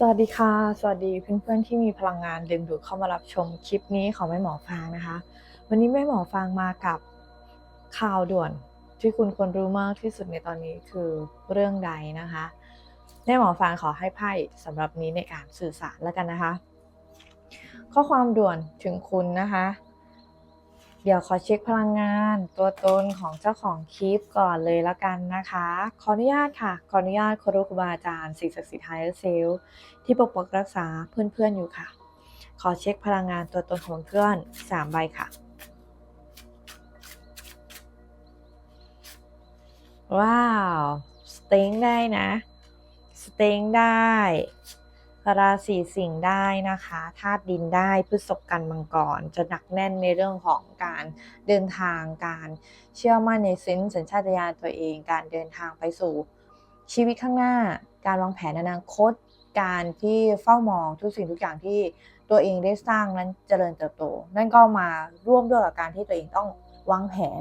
สวัสดีค่ะ สวัสดีเพื่อนๆที่มีพลังงานดึงดูดเข้ามารับชมคลิปนี้ของแม่หมอฟางนะคะ วันนี้แม่หมอฟางมากับข่าวด่วนที่คุณควรรู้มากที่สุดในตอนนี้คือเรื่องใดนะคะแม่หมอฟางขอให้ไพ่สำหรับนี้ในการสื่อสารแล้วกันนะคะ ข้อความด่วนถึงคุณนะคะ เดี๋ยวขอเช็คพลังงาน ตัวตนของเจ้าของคลิปก่อนเลยละกันนะคะ ขออนุญาตค่ะ ขออนุญาตครูครูบาอาจารย์สิ่งศักดิ์สิทธิ์ไฮเซลที่ปกปักรักษาเพื่อนๆอยู่ค่ะ ขอเช็คพลังงานตัวตนของเพื่อนสามใบค่ะ ว้าว สเต็งได้นะ สเต็งได้ ราศีสิงห์ได้นะคะธาตุดินได้พฤษภกันมังกร จะหนักแน่นในเรื่องของการเดินทางการเชื่อมั่นในเซนส์สัญชาตญาณตัวเอง การเดินทางไปสู่ ชีวิตข้างหน้า การวางแผนอนาคต การที่เฝ้ามองทุกสิ่งทุกอย่างที่ตัวเองได้สร้างนั้นเจริญเติบโต นั่นก็มาร่วมด้วยกับการที่ตัวเองต้องวางแผน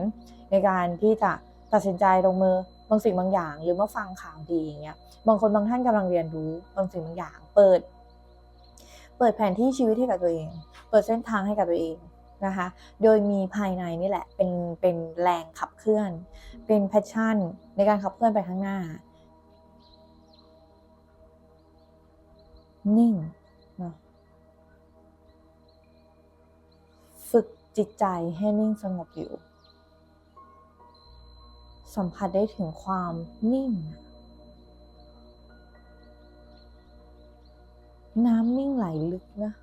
ในการที่จะตัดสินใจลงมือบางสิ่งบางอย่าง หรือเมื่อฟังข่าวดีอย่างเงี้ยบางคนบางท่านกำลังเรียนรู้บางสิ่งบางอย่าง เปิด เปิดแผนที่ชีวิตให้กับตัวเอง เปิดเส้นทางให้กับตัวเองนะคะ โดยมีภายในนี่แหละ เป็นเป็นแรงขับเคลื่อน เป็นแพชชั่นในการขับเคลื่อนไปข้างหน้า นิ่งนะฝึกจิตใจให้นิ่งสงบอยู่ สัมผัสได้ถึงความนิ่งน้ น้ำนิ่งไหลลึกนะ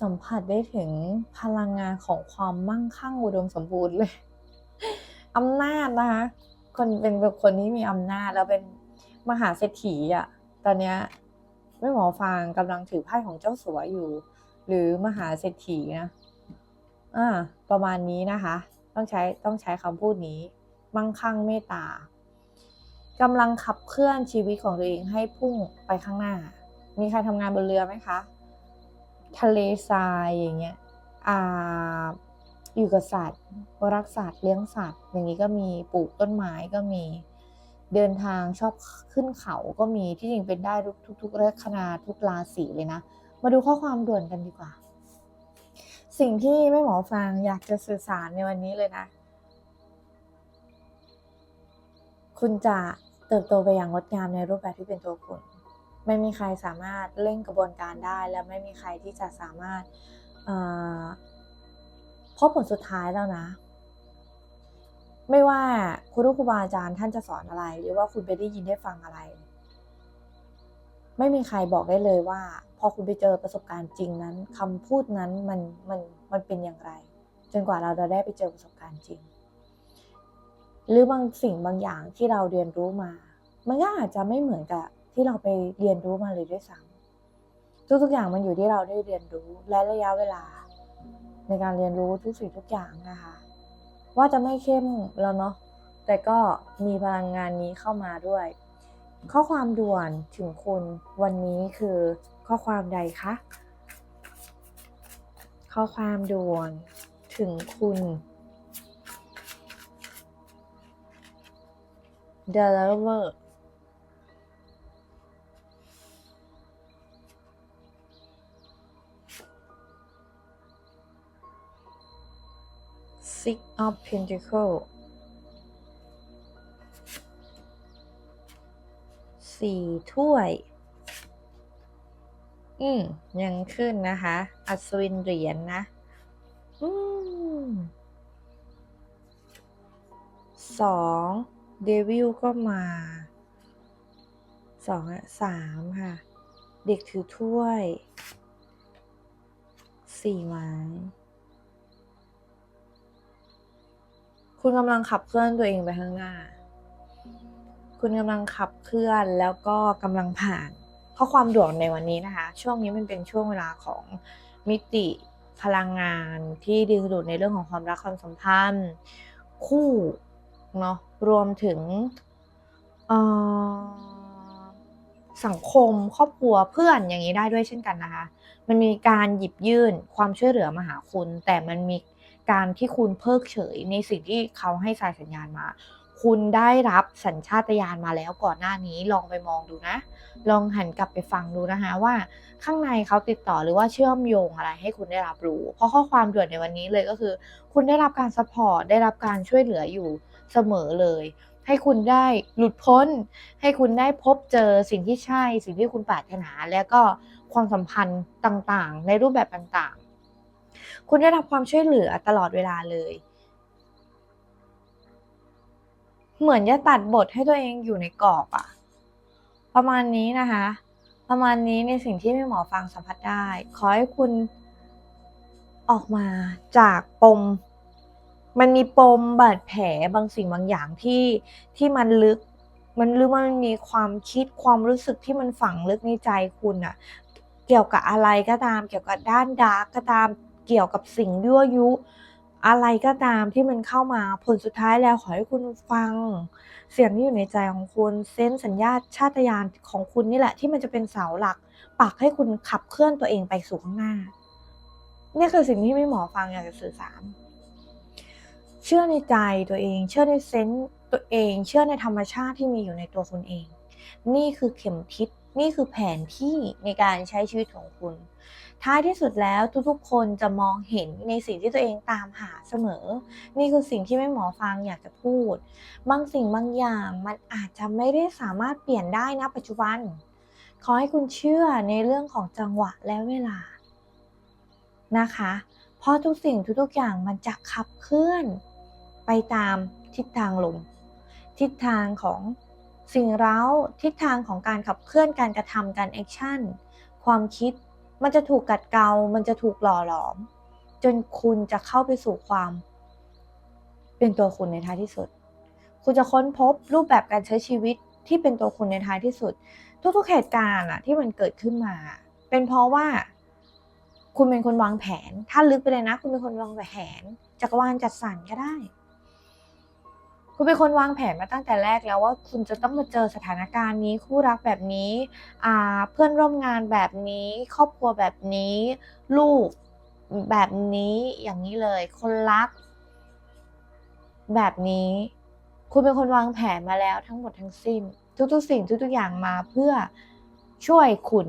สัมผัสได้ถึงพลังงานของความมั่งคั่งอุดมสมบูรณ์เลยอำนาจนะคะ คนเป็นแบบคนที่มีอำนาจแล้วเป็นมหาเศรษฐีอะ ตอนเนี้ยแม่หมอฟางกำลังถือไพ่ของเจ้าสัวอยู่ หรือมหาเศรษฐีนะอ่าประมาณนี้นะคะ ต้องใช้ต้องใช้คำพูดนี้ มั่งคั่งเมตตากำลังขับเคลื่อนชีวิตของตัวเองให้พุ่งไปข้างหน้า มีใครทำงานบนเรือไหมคะ ทะเลทรายอย่างเงี้ยอ่าอยู่กับสัตว์รักสัตว์เลี้ยงสัตว์ อย่างนี้ก็มีปลูกต้นไม้ก็มีเดินทางชอบขึ้นเขาก็มีที่จริงเป็นได้ทุกทุกลัคนาทุกราศีเลยนะ มาดูข้อความด่วนกันดีกว่า สิ่งที่แม่หมอฟังอยากจะสื่อสารในวันนี้เลยนะ คุณจะเติบโตไปอย่างงดงามในรูปแบบที่เป็นตัวคุณ ไม่มีใครสามารถเร่งกระบวนการได้ และไม่มีใครที่จะสามารถเอ่อพบผลสุดท้ายแล้วนะ ไม่ว่าครูครูบาอาจารย์ท่านจะสอนอะไร หรือว่าคุณไปได้ยินได้ฟังอะไร ไม่มีใครบอกได้เลยว่า พอคุณไปเจอประสบการณ์จริงนั้นคำพูดนั้นมันมันมันเป็นอย่างไร จนกว่าเราจะได้ไปเจอประสบการณ์จริง หรือบางสิ่งบางอย่างที่เราเรียนรู้มา มันก็อาจจะไม่เหมือนกับ ที่เราไปเรียนรู้มาเลยด้วยซ้ำทุกๆอย่างมันอยู่ที่เราได้เรียนรู้และระยะเวลา ในการเรียนรู้ทุกสิ่งทุกอย่างนะคะ ว่าจะไม่เข้มแล้วเนาะแต่ก็มีพลังงานนี้เข้ามาด้วย ข้อความด่วนถึงคุณวันนี้คือข้อความใดคะข้อความด่วนถึงคุณ The Lover Six of Pentacles สี่ถ้วย อืม ยังขึ้นนะคะ อัศวินเหรียญนนะ อืมสองเดวิลก็มาสองอะสามค่ะ เด็กถือถ้วยสี่ไม้ คุณกำลังขับเคลื่อนตัวเองไปข้างหน้า คุณกำลังขับเคลื่อนแล้วก็กำลังผ่าน ข้อความด่วนในวันนี้นะคะ ช่วงนี้มันเป็นช่วงเวลาของมิติพลังงานที่ดึงดูดในเรื่องของความรักความสัมพันธ์ คู่เนาะรวมถึงสังคมครอบครัวเพื่อนอย่างนี้ได้ด้วยเช่นกันนะคะ มันมีการหยิบยื่นความช่วยเหลือมาหาคุณ แต่มันมี การที่คุณเพิกเฉยในสิ่งที่เขาให้สายสัญญาณมา คุณได้รับสัญชาตญาณมาแล้วก่อนหน้านี้ลองไปมองดูนะ ลองหันกลับไปฟังดูนะคะว่า ข้างในเขาติดต่อหรือว่าเชื่อมโยงอะไรให้คุณได้รับรู้ เพราะข้อความด่วนในวันนี้เลยก็คือ คุณได้รับการซัพพอร์ตได้รับการช่วยเหลืออยู่เสมอเลยให้คุณได้หลุดพ้น ให้คุณได้พบเจอสิ่งที่ใช่ สิ่งที่คุณปรารถนา แล้วก็ความสัมพันธ์ต่างๆ ในรูปแบบต่างๆ คุณได้รับความช่วยเหลือตลอดเวลาเลย เหมือนจะตัดบทให้ตัวเองอยู่ในกรอบอะประมาณนี้นะคะ ประมาณนี้ในสิ่งที่แม่หมอฟังสัมผัสได้ ขอให้คุณออกมาจากปม มันมีปมบาดแผลบางสิ่งบางอย่างที่ที่มันลึก มันหรือมันมีความคิดความรู้สึกที่มันฝังลึกในใจคุณอะเกี่ยวกับอะไรก็ตาม เกี่ยวกับด้านดาร์กก็ตาม เกี่ยวกับสิ่งยั่วยุ อะไรก็ตามที่มันเข้ามาผลสุดท้ายแล้วขอให้คุณฟัง เสียงที่อยู่ในใจของคุณเซนสัญญาชาตญาณของคุณนี่แหละที่มันจะเป็นเสาหลักปักให้คุณขับเคลื่อนตัวเองไปสู่ข้างหน้านี่คือสิ่งที่ไม่หมอฟังอยากจะสื่อสาร เชื่อในใจตัวเอง เชื่อในเซนส์ตัวเอง เชื่อในธรรมชาติที่มีอยู่ในตัวคุณเอง นี่คือเข็มทิศ นี่คือแผนที่ในการใช้ชีวิตของคุณ ท้ายที่สุดแล้วทุกๆ คนจะมองเห็นในสิ่งที่ตัวเองตามหาเสมอ นี่คือสิ่งที่แม่หมอฟังอยากจะพูด บางสิ่งบางอย่างมันอาจจะไม่ได้สามารถเปลี่ยนได้นะปัจจุบัน ขอให้คุณเชื่อในเรื่องของจังหวะและเวลานะคะ เพราะทุกสิ่งทุกๆอย่างมันจะขับเคลื่อน ไปตามทิศทางลม ทิศทางของสิ่งเร้าทิศทางของการขับเคลื่อนการกระทำการแอคชั่น ความคิด มันจะถูกกัดเกา มันจะถูกหล่อหลอม จนคุณจะเข้าไปสู่ความ เป็นตัวคุณในท้ายที่สุด คุณจะค้นพบรูปแบบการใช้ชีวิตที่เป็นตัวคุณในท้ายที่สุด ทุกๆเหตุการณ์อะที่มันเกิดขึ้นมา เป็นเพราะว่า คุณเป็นคนวางแผน ถ้าลึกไปเลยนะ คุณเป็นคนวางแผนจักรวาลจัดสรรก็ได้ คุณเป็นคนวางแผนมาตั้งแต่แรกแล้วว่าคุณจะต้องมาเจอสถานการณ์นี้คู่รักแบบนี้อ่าเพื่อนร่วมงานแบบนี้ ครอบครัวแบบนี้ ลูกแบบนี้อย่างนี้เลย คนรัก แบบนี้ คุณเป็นคนวางแผนมาแล้วทั้งหมดทั้งสิ้น ทุกๆ สิ่งทุกๆอย่างมาเพื่อช่วยคุณ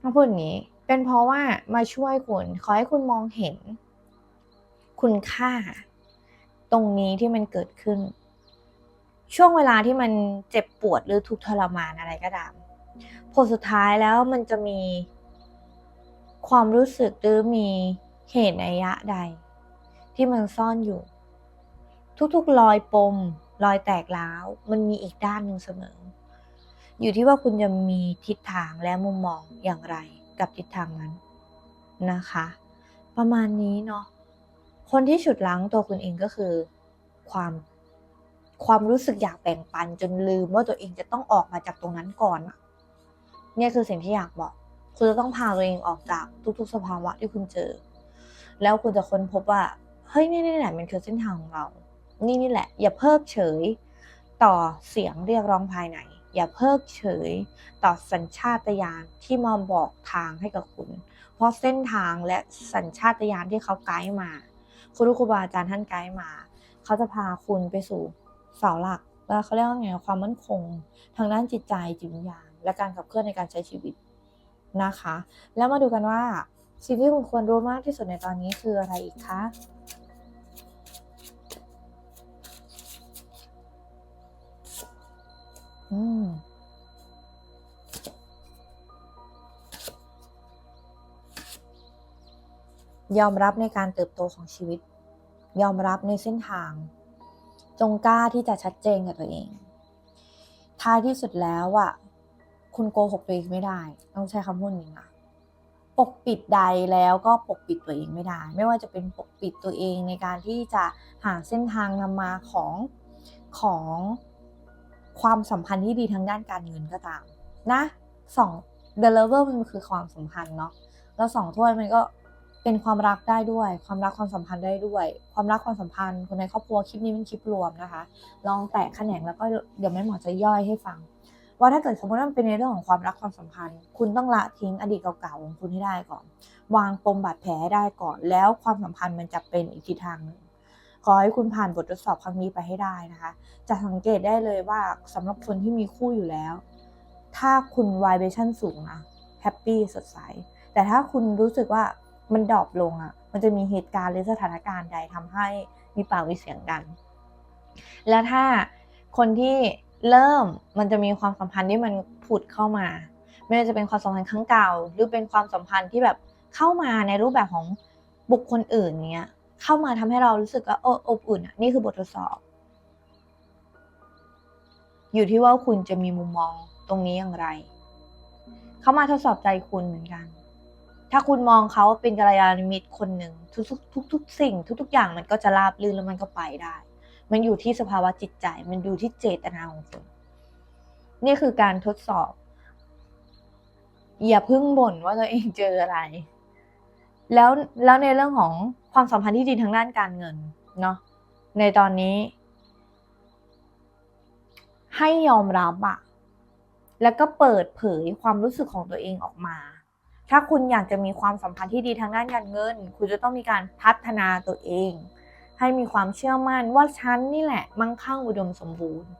ต้องพูดอย่างนี้ เป็นเพราะว่ามาช่วยคุณ ขอให้คุณมองเห็น คุณค่า ตรงนี้ที่มันเกิดขึ้น ช่วงเวลาที่มันเจ็บปวดหรือทุกข์ทรมานอะไรก็ตามผลสุดท้ายแล้วมันจะมี ความรู้สึกหรือมีเหตุนัยยะใด ที่มันซ่อนอยู่ ทุกๆรอยปม รอยแตกร้าว มันมีอีกด้านหนึ่งเสมอ อยู่ที่ว่าคุณจะมีทิศทางและมุมมองอย่างไรกับทิศทางนั้นนะคะ ประมาณนี้เนาะ คนที่ฉุดล้างตัวคุณเองก็คือความความรู้สึกอยากแบ่งปันจนลืมว่าตัวเองจะต้องออกมาจากตรงนั้นก่อนอะเนี่ยคือสิ่งที่อยากบอก คุณจะต้องพาตัวเองออกจากทุกๆ สภาวะที่คุณเจอ แล้วคุณจะค้นพบว่า เฮ้ยนี่นี่แหละมันคือเส้นทางของเรา นี่นี่แหละ อย่าเพิกเฉยต่อเสียงเรียกร้องภายใน อย่าเพิกเฉยต่อสัญชาตญาณที่มาบอกทางให้กับคุณ เพราะเส้นทางและสัญชาตญาณที่เขาไกด์มา ครูครูบาอาจารย์ท่านไกด์มา เขาจะพาคุณไปสู่เสาหลักแล้วเขาเรียกว่าไงความมั่นคง ทางด้านจิตใจจิตวิญญาณและการขับเคลื่อนในการใช้ชีวิตนะคะ แล้วมาดูกันว่าสิ่งที่คุณควรรู้มากที่สุดในตอนนี้คืออะไรอีกคะอืม ยอมรับในการเติบโตของชีวิต ยอมรับในเส้นทาง จงกล้าที่จะชัดเจนกับตัวเอง ท้ายที่สุดแล้วอะคุณโกหกตัวเองไม่ได้ ต้องใช้คำพูดนี้นะปกปิดใดแล้วก็ปกปิดตัวเองไม่ได้ ไม่ว่าจะเป็นปกปิดตัวเองในการที่จะหาเส้นทางนำมาของของความสัมพันธ์ที่ดีทางด้านการเงินก็ตาม นะสอง the level มันคือความสัมพันธ์เนาะแล้วสองถ้วยมันก็ เป็นความรักได้ด้วย ความรักความสัมพันธ์ได้ด้วย ความรักความสัมพันธ์คนในครอบครัวคลิปนี้เป็นคลิปรวมนะคะ ลองแตะแขนงแล้วก็เดี๋ยวแม่หมอจะย่อยให้ฟัง ว่าถ้าเกิดสมมติว่ามันเป็นในเรื่องของความรักความสัมพันธ์ คุณต้องละทิ้งอดีตเก่าๆของคุณให้ได้ก่อน วางปมบาดแผลให้ได้ก่อน แล้วความสัมพันธ์มันจะเป็นอีกทิศทางหนึ่งขอให้คุณผ่านบททดสอบครั้งนี้ไปให้ได้นะคะ จะสังเกตได้เลยว่าสำหรับคนที่มีคู่อยู่แล้ว ถ้าคุณ vibration สูงนะแฮปปี้สดใส แต่ถ้าคุณรู้สึกว่า มันดรอปลงอะ่ะ มันจะมีเหตุการณ์หรือสถานการณ์ใดทำให้มีปากมีเสียงกัน แล้วถ้าคนที่เริ่มมันจะมีความสัมพันธ์ที่มันผุดเข้ามา ไม่ว่าจะเป็นความสัมพันธ์ครั้งเก่า หรือเป็นความสัมพันธ์ที่แบบเข้ามาในรูปแบบของบุคคลอื่นเนี้ย เข้ามาทำให้เรารู้สึกว่าโอ้อบอุ่นอะนี่คือบททดสอบ อยู่ที่ว่าคุณจะมีมุมมองตรงนี้อย่างไร เขามาทดสอบใจคุณเหมือนกัน ถ้าคุณมองเขาเป็นกัลยาณมิตรคนหนึ่งทุกๆทุกทุกสิ่ง ทุก ๆ อย่างมันก็จะราบรื่นแล้วมันก็ไปได้ มันอยู่ที่สภาวะจิตใจ มันอยู่ที่เจตนาของคุณนี่คือการทดสอบ อย่าเพิ่งบ่นว่าตัวเองเจออะไร แล้วแล้วในเรื่องของความสัมพันธ์ที่ดีทางด้านการเงินเนาะในตอนนี้ ให้ยอมรับอะแล้วก็เปิดเผยความรู้สึกของตัวเองออกมา ถ้าคุณอยากจะมีความสัมพันธ์ที่ดีทางด้านการเงิน คุณจะต้องมีการพัฒนาตัวเอง ให้มีความเชื่อมั่นว่าฉันนี่แหละมั่งคั่งอุดมสมบูรณ์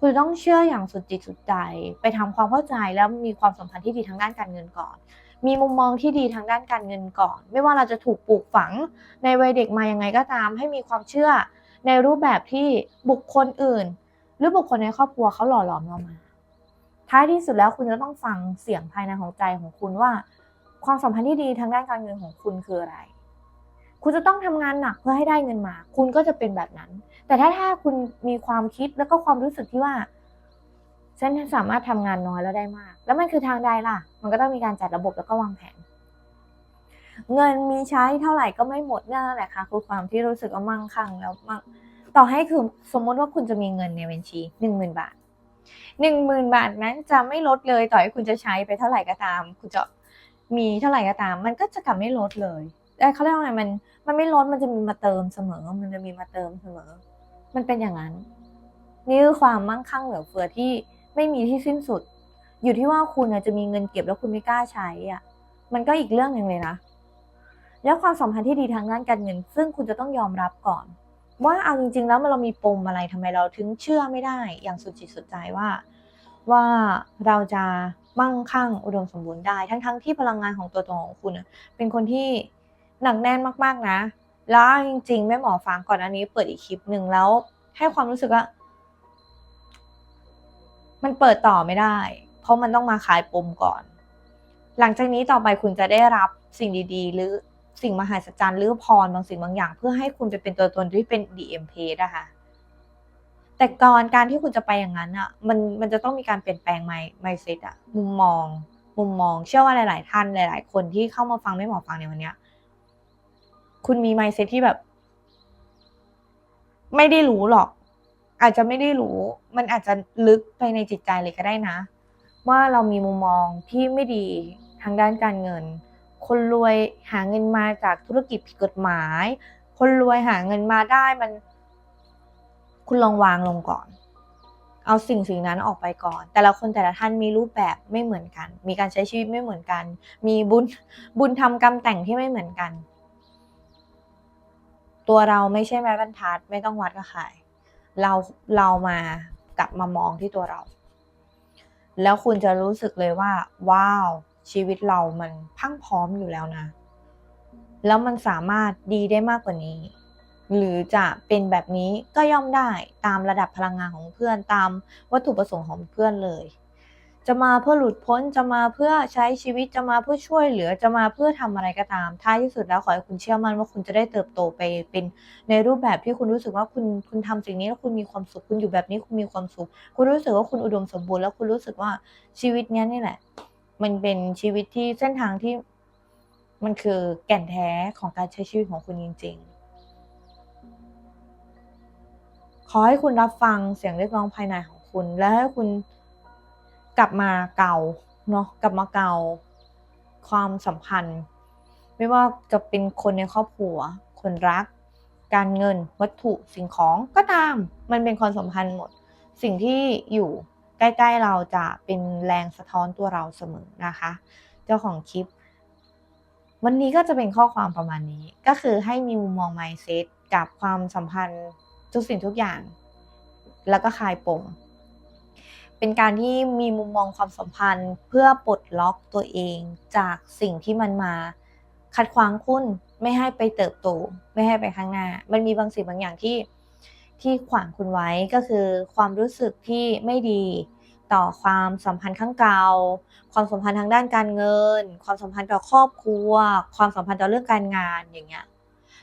คุณต้องเชื่ออย่างสุดจิตสุดใจ ไปทำความเข้าใจแล้วมีความสัมพันธ์ที่ดีทางด้านการเงินก่อน มีมุมมองที่ดีทางด้านการเงินก่อน ไม่ว่าเราจะถูกปลูกฝังในวัยเด็กมายังไงก็ตาม ให้มีความเชื่อในรูปแบบที่บุคคลอื่น หรือบุคคลในครอบครัวเขาหล่อหลอมเรามา ท้ายที่สุดแล้วคุณจะต้องฟังเสียงภายในของใจของคุณว่า ความสัมพันธ์ที่ดีทางด้านการเงินของคุณคืออะไร คุณจะต้องทำงานหนักเพื่อให้ได้เงินมา คุณก็จะเป็นแบบนั้น แต่ถ้าถ้าคุณมีความคิดแล้วก็ความรู้สึกที่ว่าฉันสามารถทำงานน้อยแล้วได้มาก แล้วมันคือทางใดล่ะ มันก็ต้องมีการจัดระบบแล้วก็วางแผน เงินมีใช้เท่าไหร่ก็ไม่หมดนั่นแหละค่ะคือความที่รู้สึกว่ามั่งคั่งแล้วมั่งต่อให้คือสมมติว่าคุณจะมีเงินในบัญชีหนึ่งหมื่นบาท หนึ่งหมื่นบาทนั้นจะไม่ลดเลยต่อให้คุณจะใช้ไปเท่าไหร่ก็ตาม คุณจะมีเท่าไหร่ก็ตาม มันก็จะกลับไม่ลดเลยแต่เขาเรียกว่าไงมันมันไม่ลดมันจะมีมาเติมเสมอ มันจะมีมาเติมเสมอ มันเป็นอย่างนั้น นี่คือความมั่งคั่งเหลือเฟือที่ไม่มีที่สิ้นสุด อยู่ที่ว่าคุณจะมีเงินเก็บแล้วคุณไม่กล้าใช้อะมันก็อีกเรื่องหนึ่งเลยนะ แล้วความสัมพันธ์ที่ดีทางด้านการเงิน ซึ่งคุณจะต้องยอมรับก่อน ว่าเอาจริง ๆ แล้วมันเรามีปมอะไรทำไมเราถึงเชื่อไม่ได้อย่างสุดจิตสุดใจว่า ว่าเราจะมั่งคั่งอุดมสมบูรณ์ได้ ทั้งๆที่พลังงานของตัวตนของคุณเป็นคนที่หนักแน่นมากๆนะ แล้วจริง ๆ แม่หมอฟังก่อนอันนี้เปิดอีกคลิปหนึ่งแล้ว ให้ความรู้สึกว่า มันเปิดต่อไม่ได้ เพราะมันต้องมาขายปมก่อน หลังจากนี้ต่อไปคุณจะได้รับสิ่งดี ๆ หรือ สิ่งมหัศจรรย์หรือพรบางสิ่งบางอย่าง เพื่อให้คุณไปเป็นตัวตนที่เป็น DMP นะคะแต่ก่อนการที่คุณจะไปอย่างนั้นอะ มันมันจะต้องมีการเปลี่ยนแปลงไมไมเซ็ตอะมุมมอง มุมมอง เชื่อว่าหลาย ๆ ท่านหลาย ๆ คนที่เข้ามาฟังไม่หมอฟังในวันเนี้ยคุณมีไมเซ็ตที่แบบ ไม่ได้รู้หรอก อาจจะไม่ได้รู้ มันอาจจะลึกไปในจิตใจเลยก็ได้นะ ว่าเรามีมุมมองที่ไม่ดีทางด้านการเงิน คนรวยหาเงินมาจากธุรกิจผิดกฎหมาย คนรวยหาเงินมาได้มัน คุณลองวางลงก่อน เอาสิ่งสิ่งนั้นออกไปก่อน แต่ละคนแต่ละท่านมีรูปแบบไม่เหมือนกัน มีการใช้ชีวิตไม่เหมือนกัน มีบุญบุญทำกรรมแต่งที่ไม่เหมือนกัน ตัวเราไม่ใช่แม่บรรทัดไม่ต้องวัดกับใครเราเรามากลับมามองที่ตัวเรา แล้วคุณจะรู้สึกเลยว่า ว้าว ชีวิตเรามันพังพร้อมอยู่แล้วนะ แล้วมันสามารถดีได้มากกว่านี้ หรือจะเป็นแบบนี้ก็ย่อมได้ตามระดับพลังงานของเพื่อนตามวัตถุประสงค์ของเพื่อนเลย จะมาเพื่อหลุดพ้นจะมาเพื่อใช้ชีวิตจะมาเพื่อช่วยเหลือจะมาเพื่อทำอะไรก็ตามท้ายที่สุดแล้วขอให้คุณเชื่อมั่นว่าคุณจะได้เติบโตไปเป็นในรูปแบบที่คุณรู้สึกว่าคุณคุณทำสิ่งนี้แล้วคุณมีความสุขคุณอยู่แบบนี้คุณมีความสุข คุณรู้สึกว่าคุณอุดมสมบูรณ์แล้วคุณรู้สึกว่าชีวิตนี้นี่แหละ มันเป็นชีวิตที่เส้นทางที่มันคือแก่นแท้ของการใช้ชีวิตของคุณจริง ๆ ขอให้คุณรับฟังเสียงเรียกร้องภายในของคุณ และให้คุณกลับมาเก่าเนาะกลับมาเก่าความสัมพันธ์ ไม่ว่าจะเป็นคนในครอบครัว คนรัก การเงินวัตถุสิ่งของก็ตาม มันเป็นความสัมพันธ์หมด สิ่งที่อยู่ ใกล้ๆเราจะเป็นแรงสะท้อนตัวเราเสมอนะคะ เจ้าของคลิป วันนี้ก็จะเป็นข้อความประมาณนี้ ก็คือให้มีมุมมอง mindset กับความสัมพันธ์ทุกสิ่งทุกอย่าง แล้วก็คลายปมเป็นการที่มีมุมมองความสัมพันธ์เพื่อปลดล็อกตัวเองจากสิ่งที่มันมาขัดขวางคุณไม่ให้ไปเติบโต ไม่ให้ไปข้างหน้า มันมีบางสิ่งบางอย่างที่ ที่ขวางคุณไว้ก็คือ ความรู้สึกที่ไม่ดีต่อความสัมพันธ์ข้างเก่า ความสัมพันธ์ทางด้านการเงิน ความสัมพันธ์ต่อครอบครัว ความสัมพันธ์ต่อเรื่องการงานอย่างเงี้ย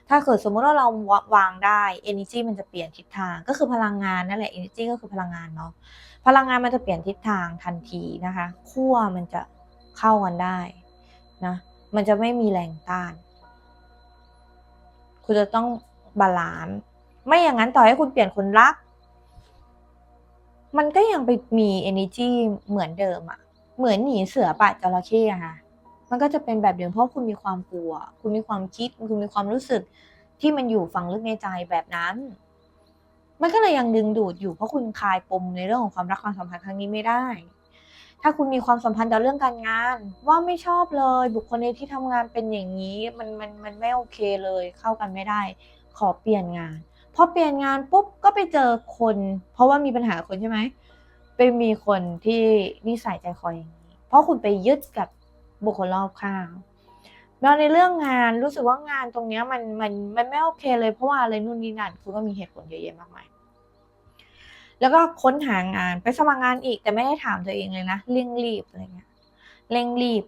ถ้าเกิดสมมุติว่าเราวางได้ energy มันจะเปลี่ยนทิศทาง ก็คือพลังงานนั่นแหละ energy ก็คือพลังงานเนาะ พลังงานมันจะเปลี่ยนทิศทางทันทีนะคะ ขั้วมันจะเข้ากันได้นะ มันจะไม่มีแรงต้าน คุณจะต้องบาลานซ์ ไม่อย่างนั้นต่อให้คุณเปลี่ยนคนรัก มันก็ยังไปมี energy เหมือนเดิมอะเหมือนหนีเสือป่าจระเข้อะค่ะมันก็จะเป็นแบบเดิมเพราะคุณมีความกลัว คุณมีความคิด คุณมีความรู้สึกที่มันอยู่ฝังลึกในใจแบบนั้น มันก็เลยยังดึงดูดอยู่เพราะคุณคลายปมในเรื่องของความรักความสัมพันธ์ครั้งนี้ไม่ได้ ถ้าคุณมีความสัมพันธ์ต่อเรื่องการงาน ว่าไม่ชอบเลย บุคคลในที่ทำงานเป็นอย่างนี้ มันมันมันไม่โอเคเลย เข้ากันไม่ได้ ขอเปลี่ยนงาน พอเปลี่ยนงานปุ๊บก็ไปเจอคน เพราะว่ามีปัญหาคนใช่ไหมไปมีคนที่นิสัยใจคออย่างนี้ เพราะคุณไปยึดกับบุคคลรอบข้างแล้วในเรื่องงานรู้สึกว่างานตรงนี้มันมันมันไม่โอเคเลยเพราะว่าอะไรนู่นนี่นั่นคุณก็มีเหตุผลเยอะแยะมากมายแล้วก็ค้นหางานไปสมัครงานอีกแต่ไม่ได้ถามตัวเองเลยนะเร่งรีบอะไรเงี้ยเร่งรีบ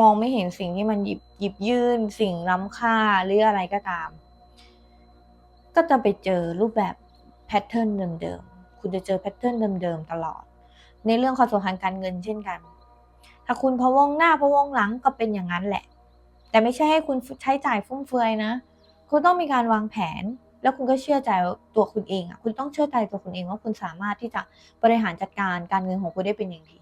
มองไม่เห็นสิ่งที่มันหยิบหยิบยื่น สิ่งล้ำค่าหรืออะไรก็ตาม ก็จะไปเจอรูปแบบแพทเทิร์นเดิมๆ คุณจะเจอแพทเทิร์นเดิมๆ ตลอด ในเรื่องความสัมพันธ์การเงินเช่นกัน ถ้าคุณพะวงหน้าพะวงหลังก็เป็นอย่างนั้นแหละ แต่ไม่ใช่ให้คุณใช้จ่ายฟุ่มเฟือยนะ คุณต้องมีการวางแผน แล้วคุณก็เชื่อใจตัวคุณเองอะ คุณต้องเชื่อใจตัวคุณเองว่าคุณสามารถที่จะบริหารจัดการการเงินของคุณได้เป็นอย่างดี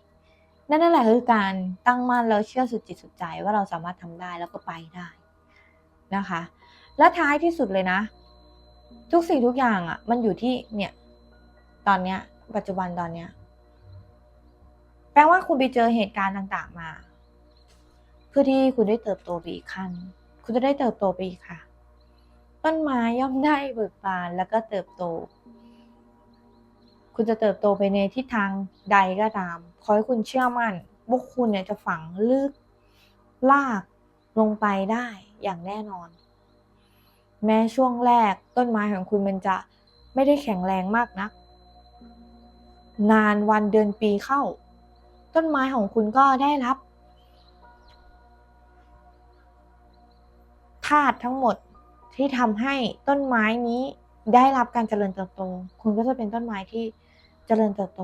นั่นแหละคือการตั้งมั่นแล้วเชื่อสุดจิตสุดใจว่าเราสามารถทำได้แล้วก็ไปได้นะคะ และท้ายที่สุดเลยนะ ทุกสิ่งทุกอย่างอะ มันอยู่ที่เนี่ย ตอนเนี้ย ปัจจุบันตอนเนี้ย แปลว่าคุณไปเจอเหตุการณ์ต่างๆมา เพื่อที่คุณได้เติบโตไปอีกขั้น คุณจะได้เติบโตไปอีกค่ะ ต้นไม้ย่อมได้เบิกบานแล้วก็เติบโต คุณจะเติบโตไปในทิศทางใดก็ตาม ขอให้คุณเชื่อมั่นว่าคุณเนี่ยจะฝังลึกลากลงไปได้อย่างแน่นอน แม้ช่วงแรกต้นไม้ของคุณมันจะไม่ได้แข็งแรงมากนัก นานวันเดือนปีเข้า ต้นไม้ของคุณก็ได้รับธาตุทั้งหมดที่ทำให้ต้นไม้นี้ได้รับการเจริญเติบโต คุณก็จะเป็นต้นไม้ที่เจริญเติบโต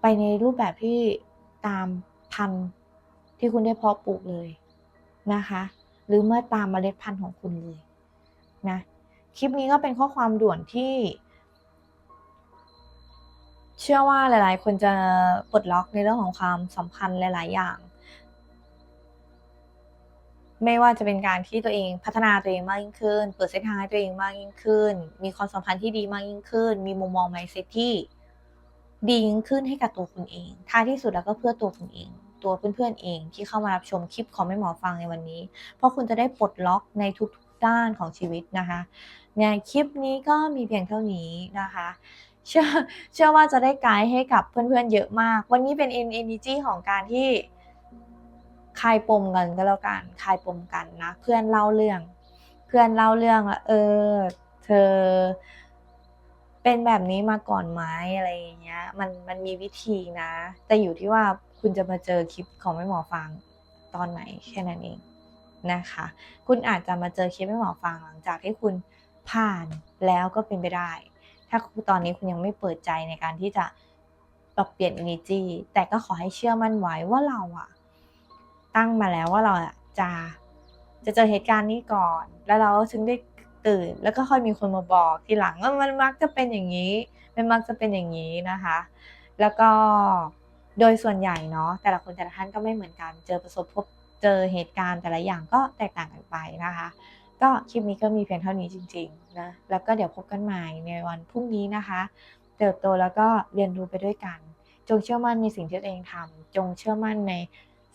ไปในรูปแบบที่ตามพันธุ์ที่คุณได้เพาะปลูกเลยนะคะ หรือเมื่อตามเมล็ดพันธุ์ของคุณเลยนะคลิปนี้ก็เป็นข้อความด่วนที่ เชื่อว่าหลาย ๆ คนจะปลดล็อกในเรื่องของความสัมพันธ์หลาย ๆ อย่าง ไม่ว่าจะเป็นการที่ตัวเองพัฒนาตัวเองมากยิ่งขึ้น เปิดเส้นทางให้ตัวเองมากยิ่งขึ้น มีความสัมพันธ์ที่ดีมากยิ่งขึ้น มีมุมมอง mindset ที่ดียิ่งขึ้นให้กับตัวคุณเอง ท้ายที่สุดแล้วก็เพื่อตัวคุณเอง ตัวเพื่อนๆเอง ที่เข้ามารับชมคลิปของแม่หมอฟังในวันนี้ เพราะคุณจะได้ปลดล็อกในทุกๆด้านของชีวิตนะคะเนี่ยคลิปนี้ก็มีเพียงเท่านี้นะคะเชื่อเชื่อว่าจะได้ไกด์ให้กับเพื่อนๆเยอะมาก วันนี้เป็น energy ของการที่คลายปมกันก็แล้วกันคลายปมกันนะ เพื่อนเล่าเรื่อง เพื่อนเล่าเรื่องว่าเออ เธอ เป็นแบบนี้มาก่อนไหมอะไรอย่างเงี้ย มันมันมีวิธีนะ แต่อยู่ที่ว่าคุณจะมาเจอคลิปของแม่หมอฟังตอนไหนแค่นั้นเองนะคะ คุณอาจจะมาเจอคลิปแม่หมอฟังหลังจากที่คุณผ่านแล้วก็เป็นไปได้ ถ้าตอนนี้คุณยังไม่เปิดใจในการที่จะปรับเปลี่ยน energy แต่ก็ขอให้เชื่อมั่นไว้ว่าเราอะตั้งมาแล้วว่าเราอะจะจะเจอเหตุการณ์นี้ก่อน แล้วเราถึงได้ตื่น แล้วก็ค่อยมีคนมาบอกทีหลังว่ามันมักจะเป็นอย่างนี้ มันมักจะเป็นอย่างนี้นะคะ แล้วก็ โดยส่วนใหญ่เนาะแต่ละคนแต่ละท่านก็ไม่เหมือนกัน เจอประสบพบเจอเหตุการณ์แต่ละอย่างก็แตกต่างกันไปนะคะ ก็คลิปนี้ก็มีเพียงเท่านี้จริงๆนะแล้วก็เดี๋ยวพบกันใหม่ในวันพรุ่งนี้นะคะเติบโตแล้วก็เรียนรู้ไปด้วยกัน จงเชื่อมั่นในสิ่งที่ตัวเองทำจงเชื่อมั่นใน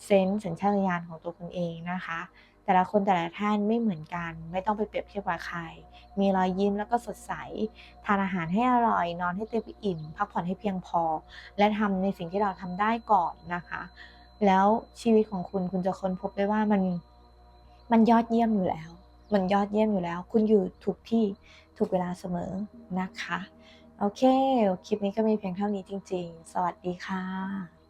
เซนส์สัญชาตญาณของตัวคุณเองนะคะ แต่ละคนแต่ละท่านไม่เหมือนกัน ไม่ต้องไปเปรียบเทียบกับใคร มีรอยยิ้มแล้วก็สดใส ทานอาหารให้อร่อย นอนให้เต็มอิ่ม พักผ่อนให้เพียงพอ และทำในสิ่งที่เราทำได้ก่อนนะคะ แล้วชีวิตของคุณคุณจะค้นพบได้ว่ามันมันยอดเยี่ยมอยู่แล้ว มันยอดเยี่ยมอยู่แล้ว คุณอยู่ถูกที่ถูกเวลาเสมอนะคะ โอเค คลิปนี้ก็มีเพียงเท่านี้จริง ๆ สวัสดีค่ะ